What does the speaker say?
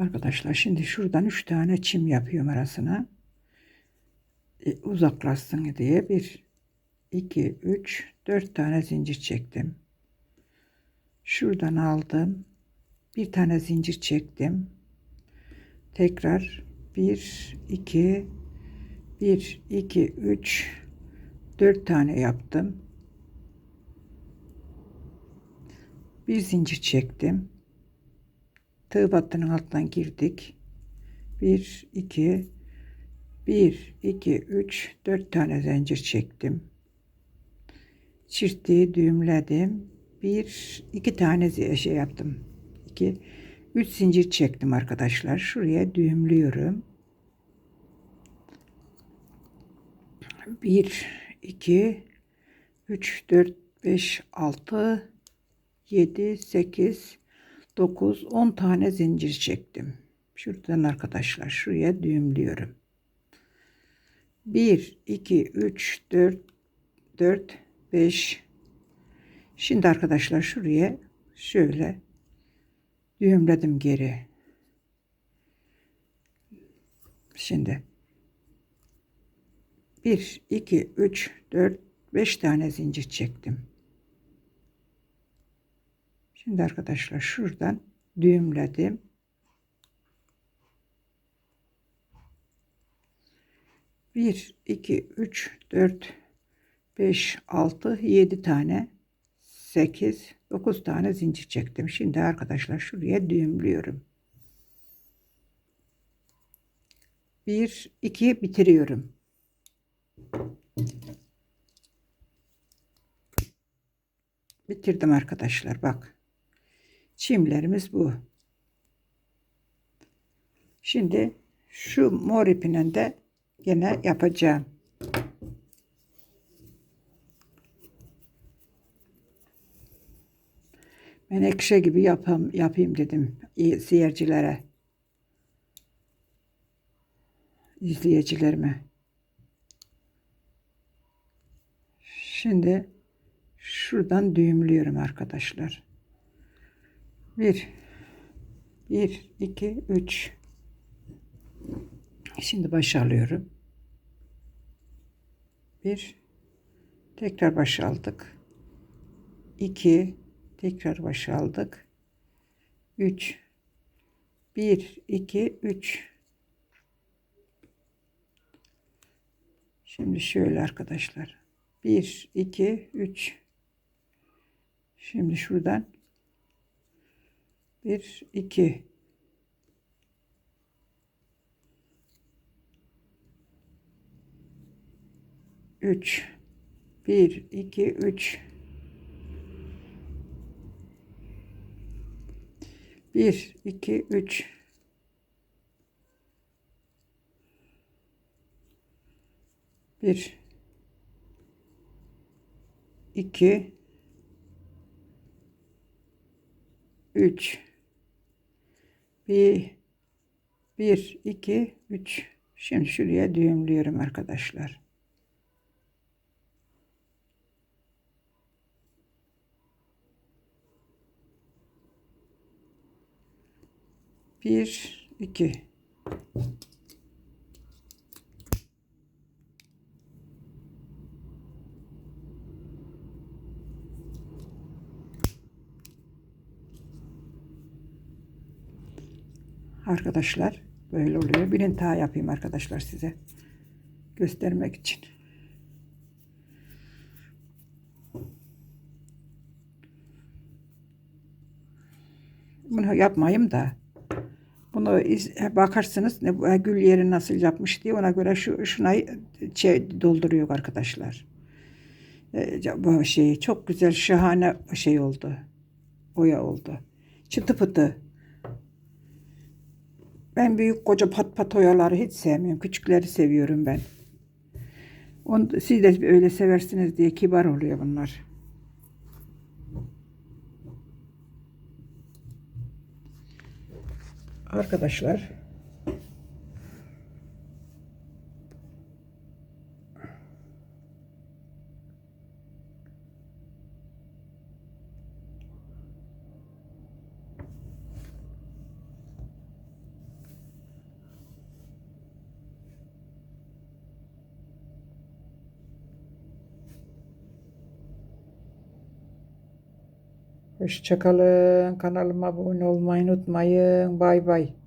Arkadaşlar şimdi şuradan 3 tane çim yapıyorum arasına. E, uzaklaşsın diye 1 2 3 4 tane zincir çektim. Şuradan aldım. Bir tane zincir çektim. Tekrar 1 2 1 2 3 4 tane yaptım. Bir zincir çektim. Tığ battının altından girdik. 1 2 1 2 3 4 tane zincir çektim. Çirttiği düğümledim. Bir iki tane şey yaptım. 2 3 zincir çektim arkadaşlar. Şuraya düğümlüyorum. 1 2 3 4 5 6 7 8 9 10 tane zincir çektim. Şuradan arkadaşlar şuraya düğümlüyorum. 1 2 3 4 4 5 Şimdi arkadaşlar şuraya şöyle düğümledim geri. Şimdi 1 2 3 4 5 tane zincir çektim. Şimdi arkadaşlar şuradan düğümledim. Bir, iki, üç, dört, beş, altı, yedi tane, sekiz, dokuz tane zincir çektim. Şimdi arkadaşlar şuraya düğümlüyorum. Bir, iki bitiriyorum. Bitirdim arkadaşlar bak. Çimlerimiz bu. Şimdi şu mor ipinden de gene yapacağım. Ben ekşe gibi yapam, yapayım dedim seyircilere. izleyicilerime. Şimdi şuradan düğümlüyorum arkadaşlar. 1 1 2 3 Şimdi başa alıyorum. 1 tekrar başa aldık. 2 tekrar başa aldık. 3 1 2 3 Şimdi şöyle arkadaşlar. 1 2 3 Şimdi şuradan 1 2 3 1 2 3 1 2 3 1 2 3 1 1 2 3 Şimdi şuraya düğümlüyorum arkadaşlar. Bir, iki. Arkadaşlar böyle oluyor. Birini daha yapayım arkadaşlar size. Göstermek için. Bunu yapmayayım da. Bunu iz, bakarsınız ne bu gül yeri nasıl yapmış diye ona göre şu şuna şey dolduruyor arkadaşlar. E, bu şey çok güzel şahane şey oldu. Boya oldu. Çıtı pıtı. Ben büyük koca pat pat oyaları hiç sevmiyorum. Küçükleri seviyorum ben. Onu, siz de öyle seversiniz diye kibar oluyor bunlar. Arkadaşlar Hoşçakalın. Kanalıma abone olmayı unutmayın. Bay bay.